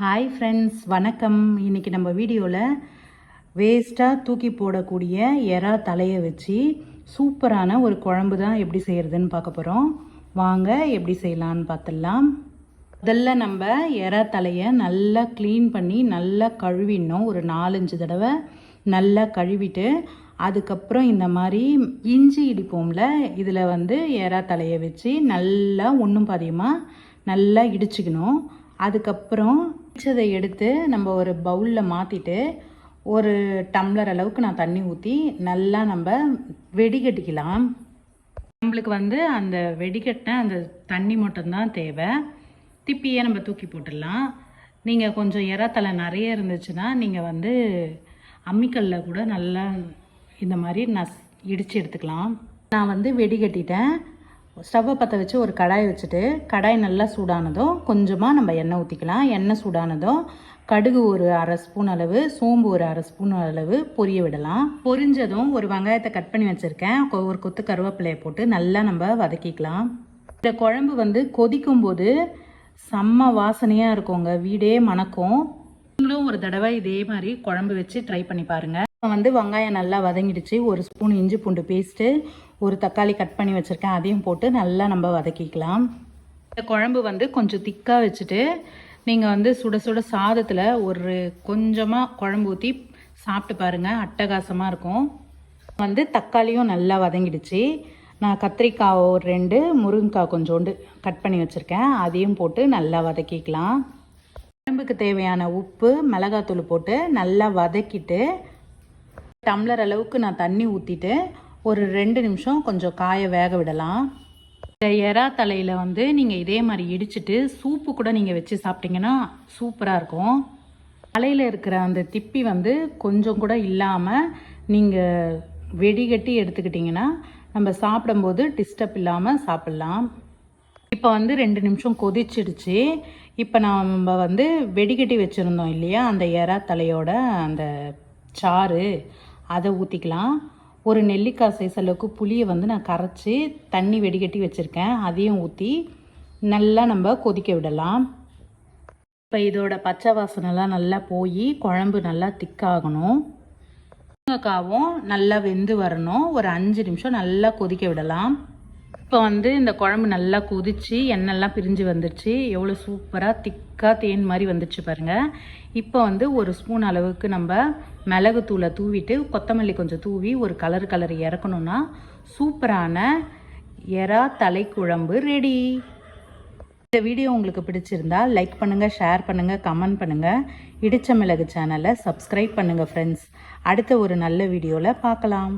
Hi friends வணக்கம். இன்றைக்கி நம்ம வீடியோவில் வேஸ்ட்டாக தூக்கி போடக்கூடிய எறா தலையை வச்சு சூப்பரான ஒரு குழம்பு தான் எப்படி செய்கிறதுன்னு பார்க்க போகிறோம் வாங்க எப்படி செய்யலான்னு பார்த்துடலாம். முதல்ல நம்ம எறா தலையை நல்லா க்ளீன் பண்ணி நல்லா கழுவிடணும். ஒரு நாலஞ்சு தடவை நல்லா கழுவிட்டு அதுக்கப்புறம் இந்த மாதிரி இஞ்சி இடிப்போம்ல இதில் வந்து எறா தலையை வச்சு நல்லா ஒன்றும் பாதியமாக நல்லா இடிச்சுக்கணும். அதுக்கப்புறம் இடிச்சதை எடுத்து நம்ம ஒரு பவுலில் மாற்றிட்டு ஒரு டம்ளர் அளவுக்கு நான் தண்ணி ஊற்றி நல்லா நம்ம வெடிகட்டிக்கலாம். நம்மளுக்கு வந்து அந்த வெடிகட்டின அந்த தண்ணி மட்டும்தான் தேவை. திப்பியே நம்ம தூக்கி போட்டுடலாம். நீங்கள் கொஞ்சம் இறத்தலை நிறைய இருந்துச்சுன்னா நீங்கள் வந்து அம்மிக்கல்ல கூட நல்லா இந்த மாதிரி நஸ் இடித்து எடுத்துக்கலாம். நான் வந்து வெடிகட்டிட்டேன். ஸ்டவ்வை பற்ற வச்சு ஒரு கடாய் வச்சுட்டு கடாய் நல்லா சூடானதும் கொஞ்சமாக நம்ம எண்ணெய் ஊற்றிக்கலாம் எண்ணெய் சூடானதும் கடுகு ஒரு அரை ஸ்பூன் அளவு சோம்பு ஒரு அரை ஸ்பூன் அளவு பொரிய விடலாம். பொரிஞ்சதும் ஒரு வெங்காயத்தை கட் பண்ணி வச்சுருக்கேன். கொ- ஒரு கொத்து கருவேப்பிலையை போட்டு நல்லா நம்ம வதக்கிக்கலாம். இந்த குழம்பு வந்து கொதிக்கும் போது செம்ம வாசனையாக இருக்குங்க. வீடே மணக்கும். நீங்களும் ஒரு தடவை இதே மாதிரி குழம்பு வச்சு ட்ரை பண்ணி பாருங்கள் வந்து வெங்காயம் நல்லா வதங்கிடுச்சு. ஒரு ஸ்பூன் இஞ்சி பூண்டு பேஸ்ட்டு ஒரு தக்காளி கட் பண்ணி வச்சுருக்கேன். அதையும் போட்டு நல்லா நம்ம வதக்கிக்கலாம். இந்த குழம்பு வந்து கொஞ்சம் திக்காக வச்சுட்டு நீங்கள் வந்து சுட சுட சாதத்தில் ஒரு கொஞ்சமாக குழம்பு ஊற்றி சாப்பிட்டு பாருங்கள் அட்டகாசமாக இருக்கும். வந்து தக்காளியும் நல்லா வதங்கிடுச்சு. நான் கத்திரிக்காய் ஒரு ரெண்டு முருங்கைக்காய் கொஞ்சோண்டு கட் பண்ணி வச்சுருக்கேன். அதையும் போட்டு நல்லா வதக்கிக்கலாம். குழம்புக்கு தேவையான உப்பு மிளகாத்தூள் போட்டு நல்லா வதக்கிட்டு டம்ளர் அளவுக்கு நான் தண்ணி ஊற்றிட்டு ஒரு ரெண்டு நிமிஷம் கொஞ்சம் காய வேக விடலாம். இந்த எறா தலையில் வந்து நீங்கள் இதே மாதிரி இடிச்சிட்டு சூப்பு கூட நீங்கள் வச்சு சாப்பிட்டீங்கன்னா சூப்பராக இருக்கும். தலையில் இருக்கிற அந்த திப்பி வந்து கொஞ்சம் கூட இல்லாமல் நீங்கள் வெடிகட்டி எடுத்துக்கிட்டிங்கன்னா நம்ம சாப்பிடும்போது டிஸ்டர்ப் இல்லாமல் சாப்பிட்லாம். இப்போ வந்து ரெண்டு நிமிஷம் கொதிச்சிடுச்சு. இப்போ நம்ம வந்து வெடிகட்டி வச்சுருந்தோம் இல்லையா? அந்த எறா தலையோட அந்த சாறு. அதை ஊற்றிக்கலாம் ஒரு நெல்லிக்காய் சைஸ் அளவுக்கு புளியை வந்து நான் கரைச்சி தண்ணி வெடிகட்டி வச்சுருக்கேன். அதையும் ஊற்றி நல்லா நம்ம கொதிக்க விடலாம். இப்போ இதோட பச்சை வாசனைலாம் நல்லா போய் குழம்பு நல்லா திக்காகணும் முருங்கைக்காவும் நல்லா வெந்து வரணும். ஒரு அஞ்சு நிமிஷம் நல்லா கொதிக்க விடலாம். இப்போ வந்து இந்த குழம்பு நல்லா கொதிச்சு எண்ணெய்லாம் பிரிஞ்சு வந்துடுச்சு எவ்வளோ சூப்பராக திக்காக தேன் மாதிரி வந்துச்சு பாருங்கள் இப்போ வந்து ஒரு ஸ்பூன் அளவுக்கு நம்ம மிளகுத்தூளை தூவிட்டு கொத்தமல்லி கொஞ்சம் தூவி ஒரு கலர் கலர் இறக்கணும்னா சூப்பரான எறா தலைக்குழம்பு ரெடி இந்த வீடியோ உங்களுக்கு பிடிச்சிருந்தா லைக் பண்ணுங்கள் ஷேர் பண்ணுங்கள் கமெண்ட் பண்ணுங்கள் இடிச்ச மிளகு சேனலை சப்ஸ்கிரைப் பண்ணுங்கள் ஃப்ரெண்ட்ஸ் அடுத்த ஒரு நல்ல வீடியோவில் பார்க்கலாம்.